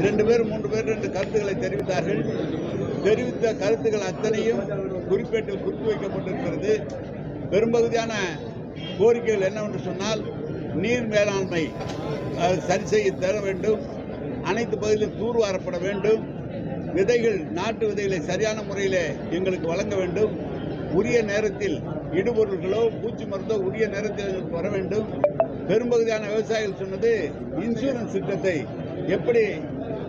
இரண்டு பேர் மூன்று பேர் ரெண்டு கருத்துக்களை தெரிவித்தார்கள். தெரிவித்த கருத்துக்கள் அத்தனையும் குறிப்பேட்டில் குறித்து பெரும்பகுதியான கோரிக்கைகள் என்னவென்று சொன்னால் நீர் மேலாண்மை சரி செய்ய தர வேண்டும். அனைத்து பகுதியிலும் தூர்வாரப்பட வேண்டும். விதைகள் நாட்டு விதைகளை சரியான முறையில் எங்களுக்கு வழங்க வேண்டும். உரிய நேரத்தில் இடுபொருள்களோ பூச்சி மருந்தோ உரிய நேரத்தில் எங்களுக்கு வர வேண்டும். பெரும்பகுதியான விவசாயிகள் சொன்னது இன்சூரன்ஸ் திட்டத்தை எப்படி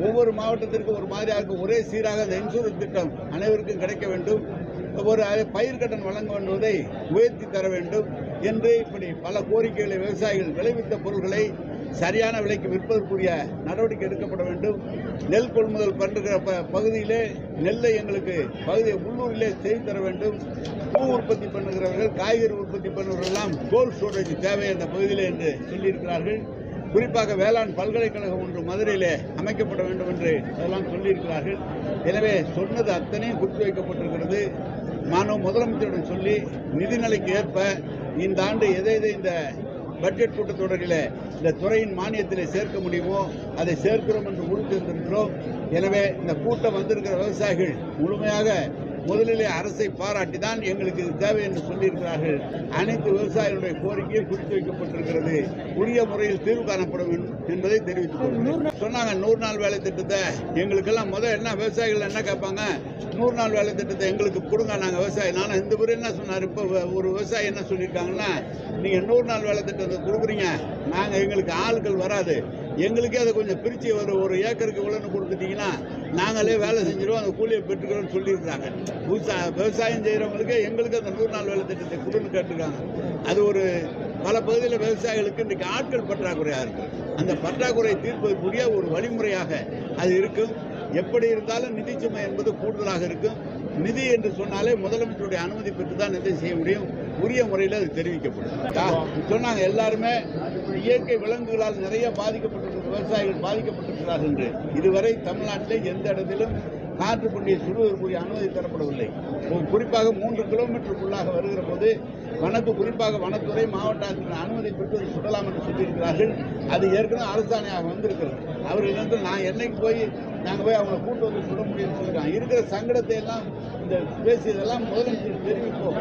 ஒவ்வொரு மாவட்டத்திற்கும் ஒரு மாதிரியாக இருக்கும். ஒரே சீராக அந்த இன்சூரன்ஸ் திட்டம் அனைவருக்கும் கிடைக்க வேண்டும். ஒரு பயிர் கடன் வழங்க வேண்டுவதை உயர்த்தி தர வேண்டும் என்று இப்படி பல கோரிக்கைகளை விவசாயிகள் விளைவித்த பொருட்களை சரியான விலைக்கு விற்பதற்குரிய நடவடிக்கை எடுக்கப்பட வேண்டும். நெல் கொள்முதல் பண்ணுகிற ப- பகுதியிலே நெல்லை எங்களுக்கு பகுதியை உள்ளூரிலே செய்து தர வேண்டும். பூ உற்பத்தி பண்ணுகிறவர்கள் காய்கறி உற்பத்தி பண்ணுகிறவர்கள் எல்லாம் கோல்ட் ஸ்டோரேஜ் தேவை அந்த பகுதியில் என்று சொல்லியிருக்கிறார்கள். குறிப்பாக வேளாண் பல்கலைக்கழகம் ஒன்று மதுரையிலே அமைக்கப்பட வேண்டும் என்று அதெல்லாம் சொல்லியிருக்கிறார்கள். எனவே சொன்னது அத்தனையும் குறித்து வைக்கப்பட்டிருக்கிறது. மாணவ முதலமைச்சரிடம் சொல்லி நிதிநிலைக்கு ஏற்ப இந்த ஆண்டு எதை எதை இந்த பட்ஜெட் கூட்டத்தொடரில் இந்த துறையின் மானியத்திலே சேர்க்க முடியுமோ அதை சேர்க்கிறோம் என்று முடித்திருந்திருக்கிறோம் எனவே இந்த கூட்டம் வந்திருக்கிற விவசாயிகள் முழுமையாக முதலிலே அரசை பாராட்டி தான் எங்களுக்கு இது தேவை என்று சொல்லியிருக்கிறார்கள். அனைத்து விவசாயிகளுடைய கோரிக்கையும் குறித்து வைக்கப்பட்டிருக்கிறது. உரிய முறையில் தீர்வு காணப்படும் என்பதை தெரிவித்துக் கொள்கிறேன். சொன்னாங்க நூறு நாள் வேலை திட்டத்தை. எங்களுக்கெல்லாம் முதல் என்ன விவசாயிகள் என்ன கேட்பாங்க? நூறு நாள் வேலை திட்டத்தை எங்களுக்கு கொடுங்க நாங்கள் விவசாயி. நானும் இந்த முறை என்ன சொன்னார்? இப்போ ஒரு விவசாயி என்ன சொல்லியிருக்காங்கன்னா நீங்கள் நூறு நாள் வேலை திட்டத்தை கொடுக்குறீங்க. நாங்கள் எங்களுக்கு ஆட்கள் வராது. எங்களுக்கே அதை கொஞ்சம் பிரித்து ஒரு ஒரு ஏக்கருக்கு இவ்வளோன்னு கொடுத்துட்டீங்கன்னா நாங்களே வேலை செஞ்சிருவோம் அந்த கூலியை பெற்றுக்கிறோம்னு சொல்லியிருக்காங்க புதுசாக விவசாயம் செய்கிறவங்களுக்கு எங்களுக்கு அந்த நூறு நாள் வேலை திட்டத்தை கொடுன்னு கேட்டிருக்காங்க. அது ஒரு பல பகுதியில் விவசாயிகளுக்கு இன்றைக்கு ஆட்கள் பற்றாக்குறையாக இருக்கு. அந்த பற்றாக்குறை தீர்ப்பதற்குரிய ஒரு வழிமுறையாக அது இருக்கும் எப்படி இருந்தாலும் நிதி சுமை என்பது கூடுதலாக இருக்கும் நிதி என்று சொன்னாலே முதலமைச்சருடைய அனுமதி பெற்று தான் நிதி செய்ய முடியும். உரிய முறையில் அது தெரிவிக்கப்படும். சொன்னாங்க எல்லாருமே. இயற்கை விலங்குகளால் நிறைய பாதிக்கப்பட்டிருக்கிற விவசாயிகள் பாதிக்கப்பட்டிருக்கிறார்கள் என்று இதுவரை தமிழ்நாட்டில் எந்த இடத்திலும் காற்று பண்டிகை சுடுவதற்குரிய அனுமதி தரப்படவில்லை. குறிப்பாக மூன்று கிலோமீட்டருக்குள்ளாக வருகிற போது வனத்து குறிப்பாக வனத்துறை மாவட்ட ஆட்சியர் அனுமதி பெற்று சுடலாம் என்று சொல்லியிருக்கிறார்கள். அது ஏற்கனவே அரசாணையாக வந்திருக்கிறது. அவர்களிடத்தில் நான் என்னைக்கு போய் நாங்கள் போய் அவங்களை கூட்டு வந்து சுட முடியும்னு சொல்லியிருக்காங்க. இருக்கிற சங்கடத்தை எல்லாம் இந்த பேசியதெல்லாம் முதலமைச்சர் தெரிவிப்போம்.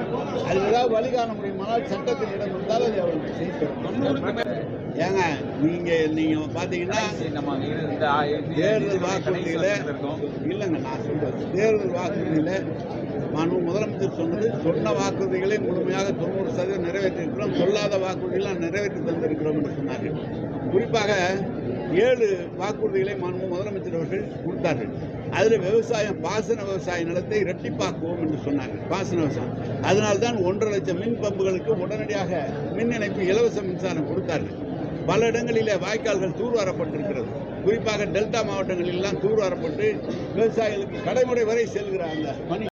அது ஏதாவது வழிகாண முடியுமானால் சட்டத்தில் இடம் இருந்தால் அதை அவர்கள் செய்யும் ஏங்க நீங்க நீங்க பாத்தீங்கன்னா தேர்தல் வாக்குறுதியில இல்லைங்க நான் சொல்றது தேர்தல் வாக்குறுதியில மாண்பு முதலமைச்சர் சொன்னது சொன்ன வாக்குறுதிகளை முழுமையாக தொண்ணூறு சதவீதம் நிறைவேற்றிருக்கிறோம் சொல்லாத வாக்குறுதிகளை நிறைவேற்றி தந்திருக்கிறோம் என்று சொன்னார்கள். குறிப்பாக ஏழு வாக்குறுதிகளை மாண்பு முதலமைச்சர் அவர்கள் கொடுத்தார்கள். அதில் விவசாயம் பாசன விவசாய நிலத்தை இரட்டிப்பாக்குவோம் என்று சொன்னார்கள் பாசன விவசாயம். அதனால்தான் ஒன்றரை லட்சம் மின் பம்புகளுக்கு உடனடியாக மின் இணைப்பு இலவச மின்சாரம் கொடுத்தார்கள். பல இடங்களிலே வாய்க்கால்கள் தூர்வாரப்பட்டிருக்கிறது. குறிப்பாக டெல்டா மாவட்டங்களில் எல்லாம் தூர்வாரப்பட்டு விவசாயிகளுக்கு கடைமுறை வரை செல்கிற அந்த